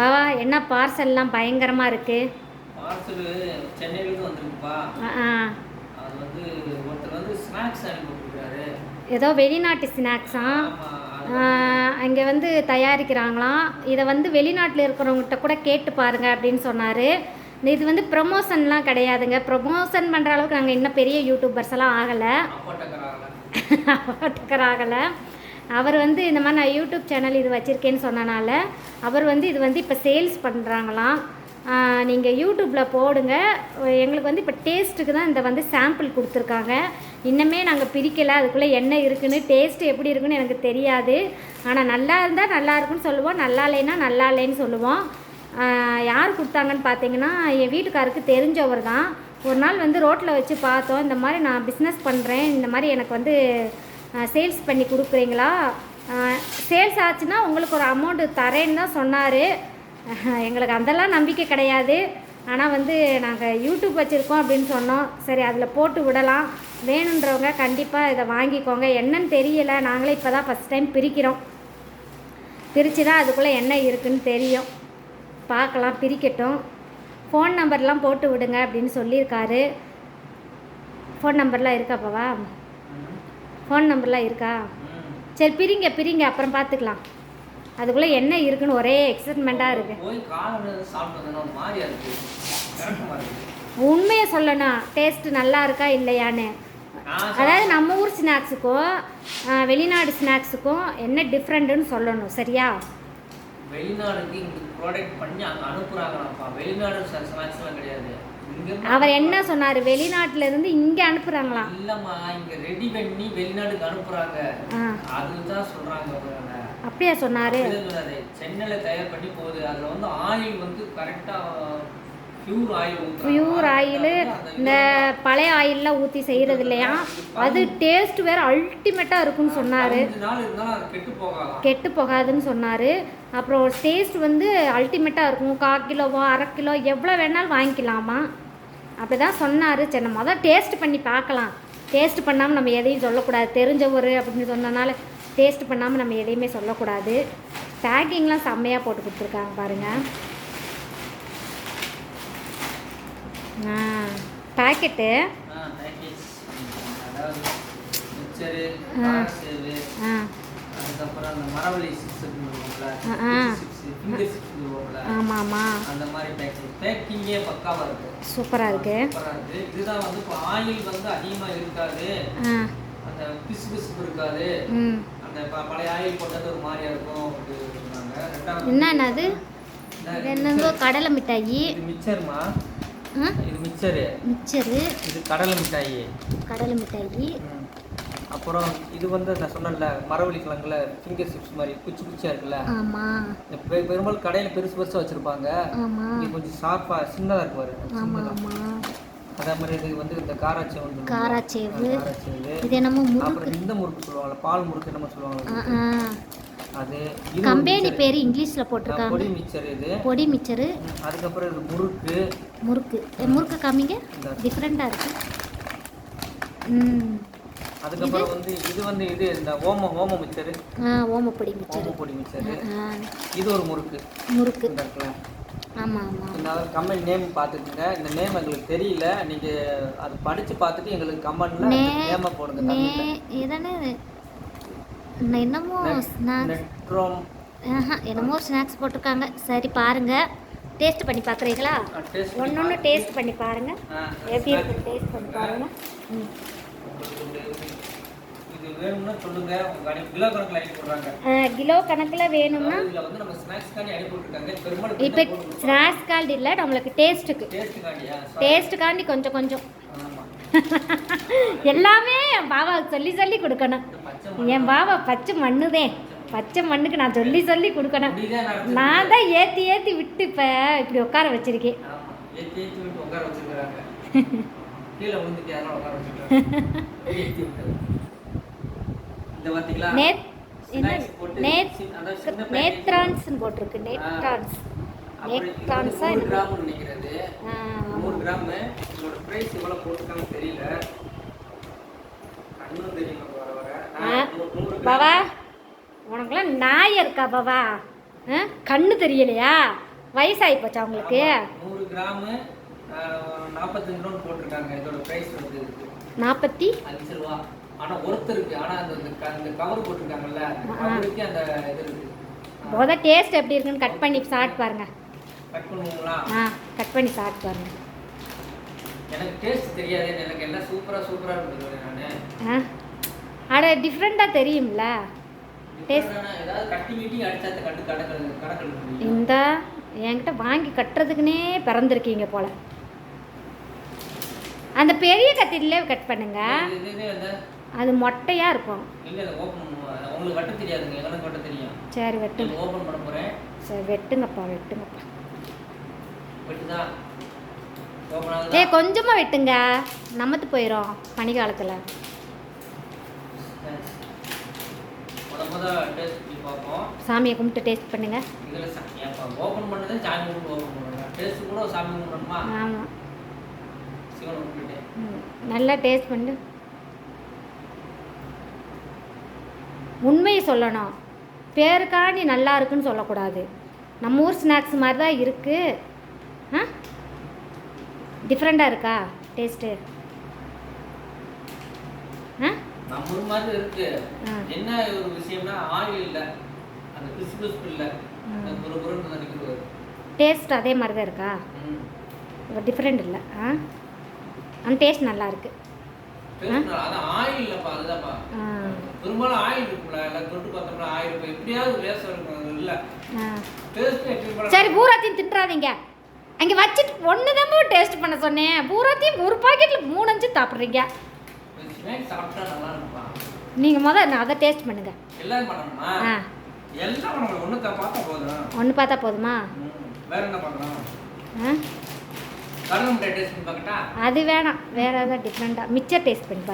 பாவா என்ன பார்சல்லாம் பயங்கரமாக இருக்குது பார்சல் சென்னையிலேருந்து வந்திருக்குப்பா. அது வந்து ஒருத்தர் வந்து ஸ்நாக்ஸ் அனுப்பி கொடுக்குறாரு ஏதோ வெளிநாட்டு ஸ்நாக்ஸாம் ஆமா அங்கே வந்து தயாரிக்கிறாங்களாம் இதை வந்து வெளிநாட்டில் இருக்கிறவங்ககிட்ட கூட கேட்டு பாருங்க அப்படின்னு சொன்னார். இது வந்து ப்ரொமோஷன்லாம் கிடையாதுங்க. ப்ரொமோஷன் பண்ணுற அளவுக்கு நாங்கள் இன்னும் பெரிய யூடியூபர்ஸ் எல்லாம் ஆகலை. ஆகலை அவர் வந்து இந்த மாதிரி நான் யூடியூப் சேனல் இது வச்சுருக்கேன்னு சொன்னனால அவர் வந்து இது வந்து இப்போ சேல்ஸ் பண்ணுறாங்களாம் நீங்கள் யூடியூப்பில் போடுங்க. எங்களுக்கு வந்து இப்போ டேஸ்ட்டுக்கு தான் இந்த வந்து சாம்பிள் கொடுத்துருக்காங்க. இன்னுமே நாங்கள் பிரிக்கலை. அதுக்குள்ளே என்ன இருக்குன்னு டேஸ்ட் எப்படி இருக்குன்னு எனக்கு தெரியாது. ஆனால் நல்லா இருந்தால் நல்லா இருக்குன்னு சொல்லுவோம். நல்லா இல்லைன்னா நல்லா இல்லைன்னு சொல்லுவோம். யார் கொடுத்தாங்கன்னு பார்த்தீங்கன்னா என் வீட்டுக்காருக்கு தெரிஞ்சவர் தான். ஒரு நாள் வந்து ரோட்டில் வச்சு பார்த்தோம். இந்த மாதிரி நான் பிஸ்னஸ் பண்ணுறேன் இந்த மாதிரி எனக்கு வந்து சேல்ஸ் பண்ணி கொடுக்குறீங்களா? சேல்ஸ் ஆச்சுன்னா உங்களுக்கு ஒரு அமௌண்ட்டு தரேன்னு தான் சொன்னார். எங்களுக்கு அதெல்லாம் நம்பிக்கை கிடையாது. ஆனால் வந்து நாங்கள் யூடியூப் வச்சுருக்கோம் அப்படின்னு சொன்னோம். சரி அதில் போட்டு விடலாம். வேணுன்றவங்க கண்டிப்பாக இதை வாங்கிக்கோங்க. என்னன்னு தெரியலை. நாங்களே இப்போ தான் ஃபஸ்ட் டைம் பிரிக்கிறோம். பிரித்து தான் அதுக்குள்ளே என்ன இருக்குதுன்னு தெரியும். பார்க்கலாம் பிரிக்கட்டும். ஃபோன் நம்பர்லாம் போட்டு விடுங்க அப்படின்னு சொல்லியிருக்காரு. ஃபோன் நம்பர்லாம் இருக்காப்பாவா ஃபோன் நம்பர்லாம் இருக்கா? சரி பிரிங்க பிரிங்க அப்புறம் பார்த்துக்கலாம் அதுக்குள்ளே என்ன இருக்குன்னு ஒரே எக்ஸைட்மெண்ட்டாக இருக்கு. உண்மையை சொல்லணும் டேஸ்ட்டு நல்லா இருக்கா இல்லையான்னு? அதாவது நம்ம ஊர் ஸ்நாக்ஸுக்கும் வெளிநாடு ஸ்நாக்ஸுக்கும் என்ன டிஃப்ரெண்ட்டுன்னு சொல்லணும் சரியா? வெளிநாடுக்கு இங்க ப்ராடக்ட் பண்ணி அங்க அனுப்புறாங்களாப்பா. வெளிநாடு ஸ்நாக்ஸ் எல்லாம் கிடையாது. அவர் என்ன சொன்னார்? வெளிநாட்டுல இருந்து இங்கே அனுப்புகிறாங்களாம் இல்லம்மா இங்க ரெடி பண்ணி வெளிநாடுக்கு அனுப்புறாங்க. அதுதான் சொல்றாங்க அப்படியா சொன்னார். சென்னையில தயார் பண்ணி போகுது. அதுல வந்து ஆயில் வந்து கரெக்டா பியூர் ஆயில் இந்த பழைய ஆயிலெலாம் ஊற்றி செய்கிறது இல்லையா அது டேஸ்ட் வேறு அல்டிமேட்டாக இருக்குன்னு சொன்னார். கெட்டு போகாதுன்னு சொன்னார். அப்புறம் டேஸ்ட் வந்து அல்டிமேட்டாக இருக்கும். கால் கிலோவோ அரை கிலோ எவ்வளோ வேணாலும் வாங்கிக்கலாமா? அப்படி தான் சொன்னார். சரி நம்ம முதல் டேஸ்ட் பண்ணி பார்க்கலாம். டேஸ்ட் பண்ணாமல் நம்ம எதையும் சொல்லக்கூடாது. தெரிஞ்சவர் அப்படின்னு சொன்னனால டேஸ்ட் பண்ணாமல் நம்ம எதையுமே சொல்லக்கூடாது. பேக்கிங்லாம் செம்மையாக போட்டு கொடுத்துருக்காங்க பாருங்கள் ஆ பேக்கெட்டு ஆ, ஆ. அந்த மரவள்ளி சிப்ஸ் சொல்லுவோம்ல ஆ, ஆ. சிப்ஸ் ஃபிங்கர் சிப்ஸ் சொல்லுவோம்ல ஆமாம் ஆமாம் அந்த மாதிரி பேக்கிங் பேக்கிங்கே பக்காவா இருக்கு சூப்பராக இருக்குது சூப்பரா இருக்கு. இதுதான் வந்து இப்போ ஆயில் வந்து அதிகமா இருக்காது. ஆ. அந்த பிசு பிசுப்பு இருக்காது. ம். அந்த ப- பழைய ஆயில் போட்டது ஒரு மாதிரியா இருக்கும் அப்படின்னு சொன்னாங்க ரெண்டாவது என்னன்னது இந்த இது என்னதோ கடலை மிட்டாயி. மிச்சர்மா இது மிச்சரு மிச்சரு இது கடலை மிட்டாயி. கடலை மிட்டாயி. அப்புறம் இது வந்து நான் சொன்னேன்ல மரவள்ளி கிழங்குல ஃபிங்கர் சிப்ஸ் மாதிரி குச்சி குச்சியா இருக்குல்ல? பெ- பெரும்பாலும் கடையில பெருசு பெருசா வச்சிருப்பாங்க. இது கொஞ்சம் ஷார்ப்பா சின்னதா இருக்கு பாரு. சின்னதா. அதே மாதிரி இது வந்து இந்த காராச்சேவு வந்து காராச்சேவு. காராச்சேவு. இது என்னமோ முறுக்கு? அப்புறம் இந்த முறுக்கு சொல்லுவாங்கல்ல பால் முறுக்கு என்னமோ சொல்லுவாங்க ஆ அது இது ஒரு கம்பெனி mixer. பேர் இங்கிலீஷில் ஆ, போட்டிருக்காங்க பொடி மிக்சர் இது. பொடி மிச்சரு. ம், அதுக்கப்புறம் இது முறுக்கு. முறுக்கு. முறுக்கு காமிங்க. இந்த. டிஃப்ரெண்ட்டாக இருக்கு. ம். அதுக்கப்புறம் வந்து இது வந்து இது இந்த ஓம ஓம மிக்சரு ஆ ஓமப்பொடி மிச்சரு. ஓம பொடி மிக்சரு ஆ இது ஒரு முறுக்கு. முறுக்கு. ஆமாம் ஆமாம் இந்த கம்பெனி நேம் பார்த்துக்குங்க. இந்த நேம் எங்களுக்கு தெரியல. நீங்க அது படிச்சு பார்த்துட்டு எங்களுக்கு நே நேம போடுங்க இதானே என்னமோ ஸ்நாக்ஸ் என்னமோ ஸ்நாக்ஸ் போட்டிருக்காங்க. சரி பாருங்க. டேஸ்ட் பண்ணி பார்க்குறீங்களா ஒன்று ஒன்று டேஸ்ட் பண்ணி பாருங்க. எப்படி இருக்கு? டேஸ்ட் பண்ணி பாருங்க. ம். வேணும்னா சொல்லுங்க. உங்க கிலோ கணக்கில் அனுப்பி போடுறாங்க. ஆ, கிலோ கணக்கில் வேணும்னா இதுல வந்து நம்ம ஸ்நாக்ஸ் காண்டி அனுப்பி விட்டுருக்காங்க பெரும்பாலும் இப்போ ஸ்நாக்ஸ் கால்டு இல்லை நம்மளுக்கு டேஸ்ட்டுக்கு டேஸ்ட் காண்டியா? டேஸ்ட்டுக்காண்டி கொஞ்சம் கொஞ்சம். ஆமா. எல்லாமே என் பாபாவுக்கு சொல்லி சொல்லி கொடுக்கணும். என் பாபா பச்சை மண்ணுதே. பச்சை மண்ணுக்கு நான் சொல்லி சொல்லி கொடுக்கணும். நான் தான் ஏற்றி ஏற்றி விட்டு இப்போ இப்படி உட்கார வச்சிருக்கேன். உட்கார வச்சிருக்காங்க கீழே விழுந்துட்டு யாரும் உட்கார வச்சிருக்காங்க ஏத்தி விட்டு இந்த பாத்தீங்களா நேத் என்ன? நேத். நேத்ரான்ஸ்னு போட்டிருக்கு. நேத்ரான்ஸ். நேத்ரான்ஸா கிராம் நினைக்கிறது. நூறு கிராம். இதோட பிரைஸ் தெரியல. கண்ணும் தெரியும் வர வர. உனக்குலாம் நாய் இருக்கா ஆ? கண்ணு தெரியலையா? வயசாகி போச்சா உங்களுக்கு? நூறு கிராமு நாற்பத்தஞ்சு ரூபா போட்டிருக்காங்க. இதோட பிரைஸ் வந்து நாற்பத்தி அஞ்சு ரூபா. ஆனா ஒருத்தருக்கு ஆனா அந்த இந்த கவர் போட்டிருக்காங்கல்ல ஆ. கவருக்கு அந்த இது இருக்கு. முத டேஸ்ட் எப்படி இருக்குன்னு கட் பண்ணி சாப்பிட்டு பாருங்க. கட் பண்ணுவீங்களா? ஆ கட் பண்ணி சாப்பிட்டு பாருங்க. எனக்கு டேஸ்ட் தெரியாது எனக்கு எல்லாம் சூப்பரா சூப்பரா இருந்தது நானு. அட டிஃப்ரெண்ட்டாக தெரியும்ல. ஆன ஏதாவது கட்டி மீட்டி அடிச்சா கட்டு கடக்கிறது கடக்கிறது இந்த என்கிட்ட வாங்கி கட்டுறதுக்குனே பிறந்திருக்கீங்க போல. அந்த பெரிய கத்திரிலே கட் பண்ணுங்க. அந்த அது மொட்டையாக இருக்கும். சரி வெட்டுங்க. சரி வெட்டுங்கப்பா வெட்டுங்கப்பா. ஏ கொஞ்சமாக வெட்டுங்க. நமத்து போயிடும் பனிக்காலத்தில். சாமியை கும்பிட்டு டேஸ்ட் பண்ணுங்க. ஆமாம் நல்லா டேஸ்ட் பண்ணு. உண்மையை சொல்லணும். பேருக்காண்டி நல்லா இருக்குன்னு சொல்லக்கூடாது. நம்ம ஊர் ஸ்நாக்ஸ் மாதிரி தான் இருக்குது ஆ டிஃப்ரெண்ட்டாக இருக்கா டேஸ்ட்டு ஆ? நம்ம ஊர் மாதிரி இருக்கு. ஆ. என்ன ஒரு விஷயம்னா ஆயில் இல்ல. அந்த பிசு பிசுப்பு இல்ல ம். அந்த புரு புருன்னு நினைக்கிறது டேஸ்ட் அதே மாதிரி தான் இருக்கா டிஃப்ரெண்ட் இல்லை. ஆ? அந்த டேஸ்ட் நல்லா இருக்கு. சரி பூராத்தையும் தின்றாதீங்க அங்கே வச்சுட்டு ஒன்று தான் டேஸ்ட் பண்ண சொன்னேன். பூராத்தையும் ஒரு பாக்கெட்டில் மூணு அஞ்சு சாப்பிட்றீங்க. நீங்கள் முதல் நான் அதை டேஸ்ட் பண்ணுங்க. ஆ. ஒன்று பார்த்தா போதுமா. வேற என்ன அது வேணாம். வேறு ஏதாவது டிஃப்ரெண்ட்டாக மிச்சர் டேஸ்ட் பண்ணி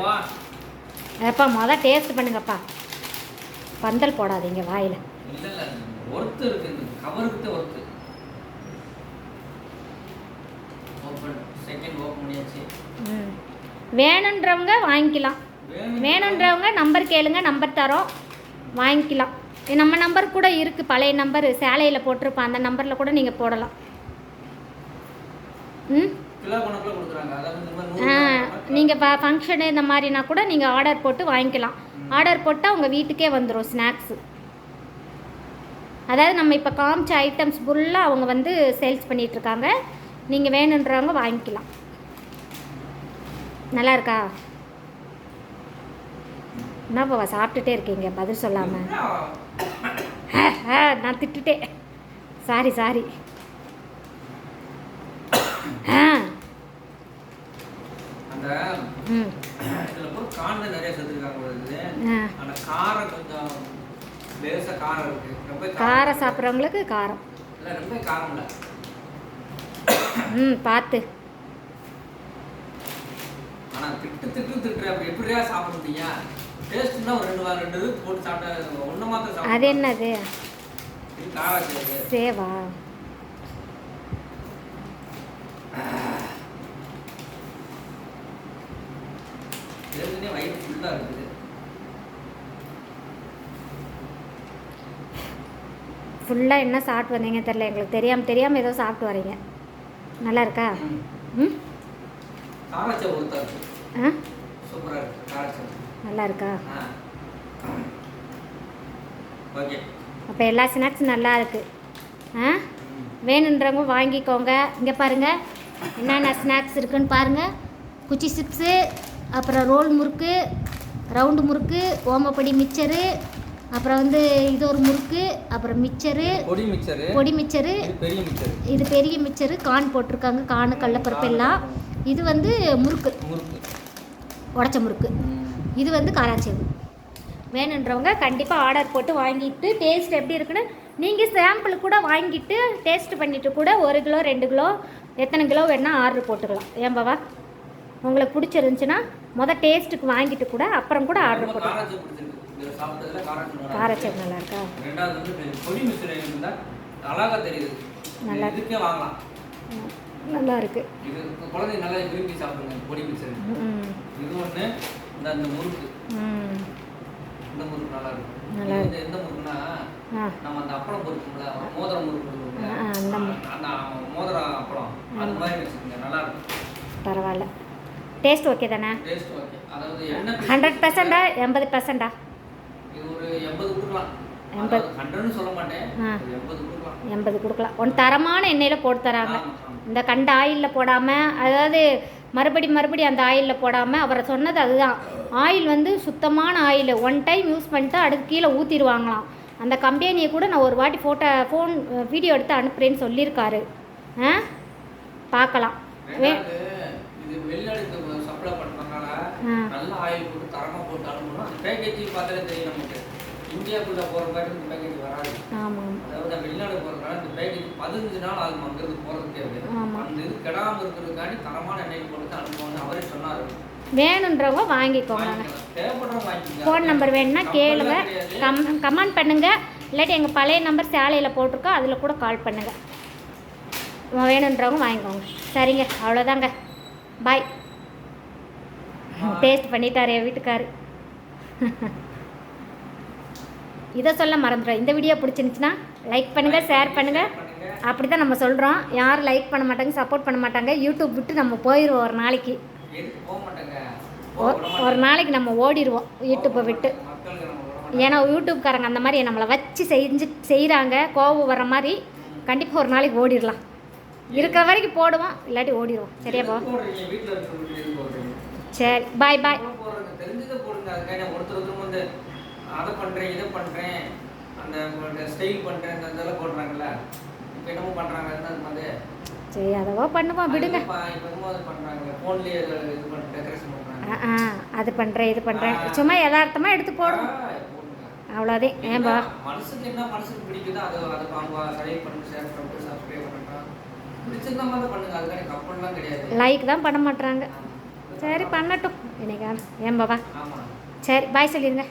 வா. எப்பா மொதல் டேஸ்ட் பண்ணுங்கப்பா. பந்தல் போடாதீங்க வாயில். வேணுன்றவங்க வாங்கிக்கலாம். வேணுன்றவங்க நம்பர் கேளுங்க நம்பர் தரோம். வாங்கிக்கலாம். நம்ம நம்பர் கூட இருக்குது பழைய நம்பர் சேலையில் போட்டிருப்போம். அந்த நம்பரில் கூட நீங்கள் போடலாம். ம்? நீங்கள் இப்போ ஃபங்க்ஷனு இந்த மாதிரினா கூட நீங்கள் ஆர்டர் போட்டு வாங்கிக்கலாம். ஆர்டர் போட்டால் உங்கள் வீட்டுக்கே வந்துடும் ஸ்நாக்ஸு அதாவது நம்ம இப்போ காமிச்ச ஐட்டம்ஸ் ஃபுல்லாக அவங்க வந்து சேல்ஸ் பண்ணிகிட்ருக்காங்க நீங்கள் வேணுன்றவங்க வாங்கிக்கலாம். நல்லா இருக்கா? என்னப்பா சாப்பிட்டுட்டே இருக்கீங்க? பதில் சொல்லாமல் நான் திட்டுட்டேன். சாரி சாரி காரம் சாப்பிட்றவங்களுக்கு காரம். ம் பார்த்து ஆனா திட்டு திட்டு திட்டுற அப்படி எப்படியா சாப்பிட முடியா டேஸ்ட்னா ஒரு ரெண்டு வாரம் ரெண்டு இது போட்டு சாப்பிட்டா ஒண்ணு மாத்திரம் சாப்பிட அது என்னது? இது சேவா. ஏற்கனவே வயிறு ஃபுல்லா இருக்குது. ஃபுல்லாக என்ன சாப்பிட்டு வந்தீங்க தெரில எங்களுக்கு தெரியாமல் தெரியாமல் ஏதோ சாப்பிட்டு வரீங்க. நல்லா இருக்கா? ம். ஆ? சூப்பரா இருக்கு. காராச்சா நல்லா இருக்கா அப்போ எல்லா ஸ்நாக்ஸும் நல்லா இருக்குது ஆ? வேணுன்றவங்க வாங்கிக்கோங்க. இங்கே பாருங்கள் என்னென்ன ஸ்நாக்ஸ் இருக்குன்னு பாருங்கள் குச்சி சிப்ஸு அப்புறம் ரோல் முறுக்கு ரவுண்டு முறுக்கு ஓமப்படி மிச்சரு அப்புறம் வந்து இது ஒரு முறுக்கு அப்புறம் மிச்சரு பொடி மிச்சரு இது பெரிய மிக்சரு. இது பெரிய மிச்சரு கான் போட்டிருக்காங்க. கானு கடலப்பருப்பு எல்லாம். இது வந்து முறுக்கு. முறுக்கு. உடச்ச முறுக்கு. இது வந்து காராச்சேவு. வேணுன்றவங்க கண்டிப்பாக ஆர்டர் போட்டு வாங்கிட்டு டேஸ்ட் எப்படி இருக்குன்னு நீங்கள் சாம்பிள் கூட வாங்கிட்டு டேஸ்ட் பண்ணிவிட்டு கூட ஒரு கிலோ ரெண்டு கிலோ எத்தனை கிலோ வேணால் ஆர்டர் போட்டுக்கலாம். ஏன் பாவா உங்களுக்கு பிடிச்சிருந்துச்சுன்னா மொதல் டேஸ்ட்டுக்கு வாங்கிட்டு கூட அப்புறம் கூட ஆர்டர் போட்டுக்கலாம். இருக்கு. காராச்சேவு நல்லா இருக்கா? நல்லா நல்லா இருக்குது இந்த அந்த முறுக்கு. இந்த முறுக்கு நல்லா இருக்கும். நல்லா இது எந்த முறுக்குன்னா ஆ. நம்ம அந்த அப்பளம் பொறுக்கும்ல மோதிரம் முறுக்கு அந்த மு- அந்த மோதிரம் அப்பளம் அது மாதிரி வச்சுக்கோங்க நல்லா இருக்கும். பரவாயில்ல. டேஸ்ட் ஓகே தானே? டேஸ்ட் ஓகே அதாவது எண்ணெய் ஹண்ட்ரட் பர்சண்டா எண்பது பர்சண்டா இது ஒரு எண்பது கொடுக்கலாம். எண்பது. ஹண்ட்ரட்னு சொல்ல மாட்டேன். ஆ. ஒரு எண்பது கொடுக்கலாம். எண்பது கொடுக்கலாம். ஒன்று தரமான எண்ணெயில் போட்டு தராங்க. இந்த கண்ட ஆயிலில் போடாமல் அதாவது மறுபடி மறுபடி அந்த ஆயிலில் போடாமல் அவரை சொன்னது அதுதான். ஆயில் வந்து சுத்தமான ஆயில். ஒன் டைம் யூஸ் பண்ணிட்டு அடுத்து கீழே ஊற்றிடுவாங்களாம் அந்த கம்பெனியை கூட நான் ஒரு வாட்டி ஃபோட்டோ ஃபோன் வீடியோ எடுத்து அனுப்புகிறேன்னு சொல்லியிருக்காரு. ஆ? பார்க்கலாம். வே ஆயில் போட்டு தரமா போட்டு அனுப்பணும். பேக்கேஜிங் பார்த்தாலே தெரியும் நமக்கு. இந்தியாக்குள்ள போற மாதிரி இந்த பேக்கேஜ் வராது. ஆமாம். அதாவது வெளிநாடு போறதுனால இந்த பேக்கேஜ் பதினஞ்சு நாள் ஆகும் அங்கிருந்து ஆமா. அந்த இது கெடாம இருக்கிறதுக்காண்டி தரமான எண்ணெய் போட்டு அனுப்புவாங்க அவரே சொன்னாரு. வேணுன்றவங்க வாங்கிக்கோங்க. ஃபோன் நம்பர் வேணும்னா கேளுங்க. கம் கமெண்ட் பண்ணுங்கள் இல்லாட்டி எங்கள் பழைய நம்பர் சேலையில் போட்டிருக்கோம் அதில் கூட கால் பண்ணுங்கள் வேணுன்றவங்க வாங்கிக்கோங்க. சரிங்க. அவ்வளோதாங்க பாய் டேஸ்ட் பண்ணிட்டாரு என் வீட்டுக்காரு. இதை சொல்ல மறந்துடும் இந்த வீடியோ பிடிச்சிருந்துச்சுன்னா லைக் பண்ணுங்கள் ஷேர் பண்ணுங்கள் பண்ணுங்க. அப்படி தான் நம்ம சொல்கிறோம் யாரும் லைக் பண்ண மாட்டாங்க சப்போர்ட் பண்ண மாட்டாங்க யூடியூப் விட்டு நம்ம போயிடுவோம் ஒரு நாளைக்கு. ஒரு நாளைக்கு நம்ம ஓடிடுவோம் யூடியூப்பை விட்டு. ஏன்னா யூடியூப்காரங்க அந்த மாதிரி நம்மளை வச்சு செஞ்சு செய்கிறாங்க கோவம் வர மாதிரி கண்டிப்பாக ஒரு நாளைக்கு ஓடிடலாம். இருக்கிற வரைக்கும் போடுவோம் இல்லாட்டி ஓடிடுவோம். சரியாப்பா எதுக்கு போடுறீங்க? சரி பாய் பாய் அதை பண்றேன் இதை பண்றேன் அந்த ஸ்டைல் பண்றேன் இந்த இதெல்லாம் போடுறாங்கல்ல. இப்போ என்னமோ பண்றாங்க அது சரி அதவோ பண்ணுவோம் விடுங்க. இப்போ என்னமோ அது பண்ணுறேன் இது பண்ணுறேன் சும்மா யதார்த்தமாக எடுத்து போடுவோம் ஆ, போடுங்க. அவ்வளோதே ஏன்பா? மனசுக்கு என்ன மனசுக்கு பிடிக்குதோ அதை அதை அவங்க சைட் பண்ணி ஷேர் பண்ணிட்டு சப்ஸ்கிரைப் பண்ணிட்டோம் பிடிச்சிருந்த மாதிரி பண்ணுங்க அதுக்கான கப்பல்லாம் கிடையாது. லைக் தான் பண்ண மாட்றாங்க. சரி பண்ணட்டும். இன்னைக்கு ஏன் பாபா சரி பாய் சொல்லிடுங்க